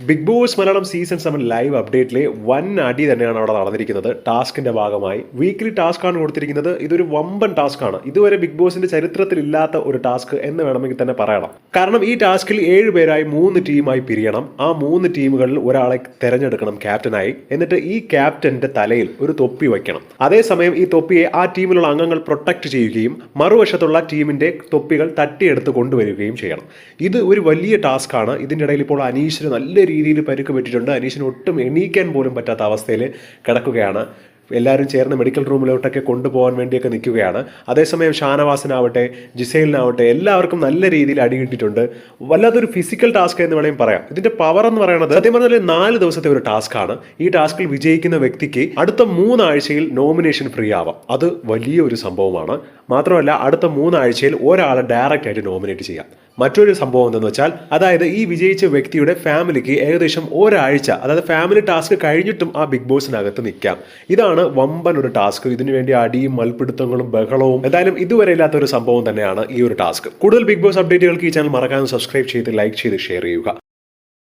Big boss Malayalam season seven live അപ്ഡേറ്റിലെ വൻ അടി തന്നെയാണ് അവിടെ നടന്നിരിക്കുന്നത്. ടാസ്കിന്റെ ഭാഗമായി. വീക്കിലി ടാസ്ക് ആണ് കൊടുത്തിരിക്കുന്നത്. ഇതൊരു വമ്പൻ ടാസ്ക്കാണ്. ഇതുവരെ ബിഗ് ബോസിന്റെ ചരിത്രത്തിലില്ലാത്ത ഒരു ടാസ്ക് എന്ന് വേണമെങ്കിൽ തന്നെ പറയണം. കാരണം ഈ ടാസ്കിൽ ഏഴ് പേരായി മൂന്ന് ടീമായി പിരിയണം. ആ മൂന്ന് ടീമുകളിൽ ഒരാളെ തിരഞ്ഞെടുക്കണം ക്യാപ്റ്റനായി. എന്നിട്ട് ഈ ക്യാപ്റ്റന്റെ തലയിൽ ഒരു തൊപ്പി വയ്ക്കണം. അതേസമയം ഈ തൊപ്പിയെ ആ ടീമിലുള്ള അംഗങ്ങൾ പ്രൊട്ടക്ട് ചെയ്യുകയും മറുവശത്തുള്ള ടീമിന്റെ തൊപ്പികൾ തട്ടിയെടുത്ത് കൊണ്ടുവരികയും ചെയ്യണം. ഇത് ഒരു വലിയ ടാസ്ക് ആണ്. ഇതിന്റെ ഇടയിൽ ഇപ്പോൾ അനീഷിന് നല്ല രീതിയിൽ പരിക്ക് പറ്റിയിട്ടുണ്ട്. അനീഷിന് ഒട്ടും എണീക്കാൻ പോലും പറ്റാത്ത അവസ്ഥയിൽ കിടക്കുകയാണ്. എല്ലാവരും ചേർന്ന് മെഡിക്കൽ റൂമിലോട്ടൊക്കെ കൊണ്ടുപോകാൻ വേണ്ടിയൊക്കെ നിൽക്കുകയാണ്. അതേസമയം ഷാനവാസിനാവട്ടെ ജിസൈലിനാവട്ടെ എല്ലാവർക്കും നല്ല രീതിയിൽ അടി കിട്ടിയിട്ടുണ്ട്. വല്ലാത്തൊരു ഫിസിക്കൽ ടാസ്ക് എന്ന് വേണമെങ്കിൽ പറയാം. ഇതിന്റെ പവർ എന്ന് പറയുന്നത് സത്യം പറഞ്ഞാൽ നാല് ദിവസത്തെ ഒരു ടാസ്ക്കാണ് ഈ ടാസ്കിൽ വിജയിക്കുന്ന വ്യക്തിക്ക് അടുത്ത മൂന്നാഴ്ചയിൽ നോമിനേഷൻ ഫ്രീ ആവാം. അത് വലിയൊരു സംഭവമാണ്. മാത്രമല്ല അടുത്ത മൂന്നാഴ്ചയിൽ ഒരാളെ ഡയറക്റ്റ് ആയിട്ട് നോമിനേറ്റ് ചെയ്യാം. മറ്റൊരു സംഭവം എന്തെന്ന് വെച്ചാൽ അതായത് ഈ വിജയിച്ച വ്യക്തിയുടെ ഫാമിലിക്ക് ഏകദേശം ഒരാഴ്ച അതായത് ഫാമിലി ടാസ്ക് കഴിഞ്ഞിട്ടും ആ ബിഗ് ബോസിനകത്ത് നിൽക്കാം. ഇതാണ് വമ്പൻ ഒരു ടാസ്ക് ഇതിനുവേണ്ടി അടിയും മൽപിടുത്തങ്ങളും ബഹളവും എന്തായാലും ഇതുവരെ ഇല്ലാത്ത ഒരു സംഭവം തന്നെയാണ് ഈ ഒരു ടാസ്ക്. കൂടുതൽ ബിഗ് ബോസ് അപ്ഡേറ്റുകൾക്ക് ഈ ചാനൽ മറക്കാതെ സബ്സ്ക്രൈബ് ചെയ്ത് ലൈക്ക് ചെയ്ത് ഷെയർ ചെയ്യുക.